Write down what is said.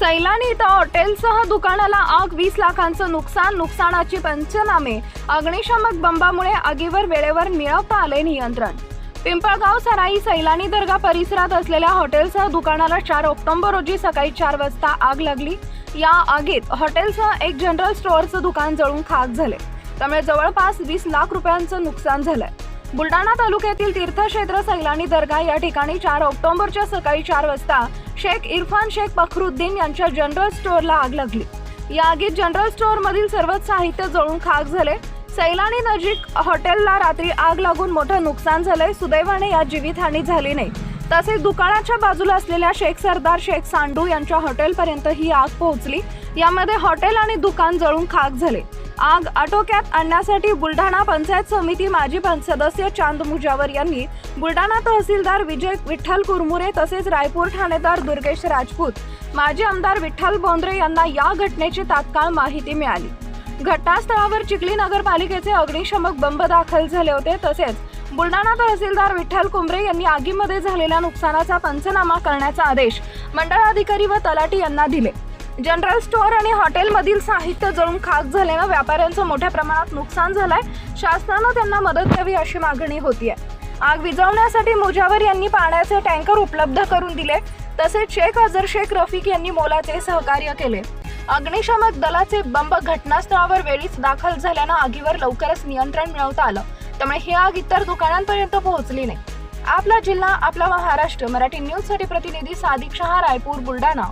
सैलानी इथं हॉटेलसह दुकानाला आग वीस लाखांचं नुकसान नुकसानाची पंचनामे. अग्निशामक बंबामुळे आगीवर वेळेवर मिळवता आले नियंत्रण. पिंपळगाव सराई सैलानी दर्गा परिसरात असलेल्या हॉटेलसह दुकानाला चार ऑक्टोबर रोजी सकाळी चार वाजता आग लागली. या आगीत हॉटेलसह एक जनरल स्टोअरचं दुकान जळून खाक झाले. त्यामुळे जवळपास वीस लाख रुपयांचं नुकसान झालंय. बुलडाणा तालुक्यातील तीर्थक्षेत्र सैलानी दर्गा या ठिकाणी चार ऑक्टोबरच्या सकाळी चार वाजता शेख इरफान शेख फखरुद्दीन यांच्या जनरल स्टोअरला आग लागली. या आगीत जनरल स्टोअर मधील सर्वच साहित्य जळून खाक झाले. सैलानी नजीक हॉटेलला रात्री आग लागून मोठं नुकसान झालंय. सुदैवाने यात जीवितहानी झाली नाही. तसेच दुकानाच्या बाजूला असलेल्या शेख सरदार शेख सांडू यांच्या हॉटेलपर्यंत ही आग पोहोचली. यामध्ये हॉटेल आणि दुकान जळून खाक झाले. आग आटोक्यात आणण्यासाठी बुलढाणा पंचायत समिती माजी सदस्य चांद मुजावर यांनी बुलढाणा तहसीलदार विजय विठ्ठल कुरमुरे तसेच रायपूर ठाणेदार दुर्गेश राजपूत माजी आमदार विठ्ठल बोंद्रे यांना या घटनेची तात्काळ माहिती मिळाली. घटनास्थळावर चिखली नगरपालिकेचे अग्निशमक बंब दाखल झाले होते तसेच बुलढाणा तहसीलदार विठ्ठल कुंबरे यांनी आगीमध्ये झालेल्या नुकसानाचा पंचनामा करण्याचा आदेश मंडळाधिकारी व तलाठी यांना दिले. जनरल स्टोअर आणि हॉटेलमधील साहित्य जळून खाक झाल्यानं व्यापाऱ्यांचं मोठ्या प्रमाणात नुकसान झालंय. शासनानं त्यांना मदत द्यावी अशी मागणी होतीये. आग विझवण्यासाठी मुजावर यांनी पाण्याचे टँकर उपलब्ध करून दिले. तसेच शेख अझर शेख रफिक यांनी मोलाचे सहकार्य केले. अग्निशामक दलाचे बंब घटनास्थळावर वेळीच दाखल झाल्यानं आगीवर लवकरच नियंत्रण मिळवता आलं. त्यामुळे ही आग इतर दुकानांपर्यंत पोहोचली नाही. आपला जिल्हा आपला महाराष्ट्र. मराठी न्यूजसाठी प्रतिनिधी सादिक शहा रायपूर बुलढाणा.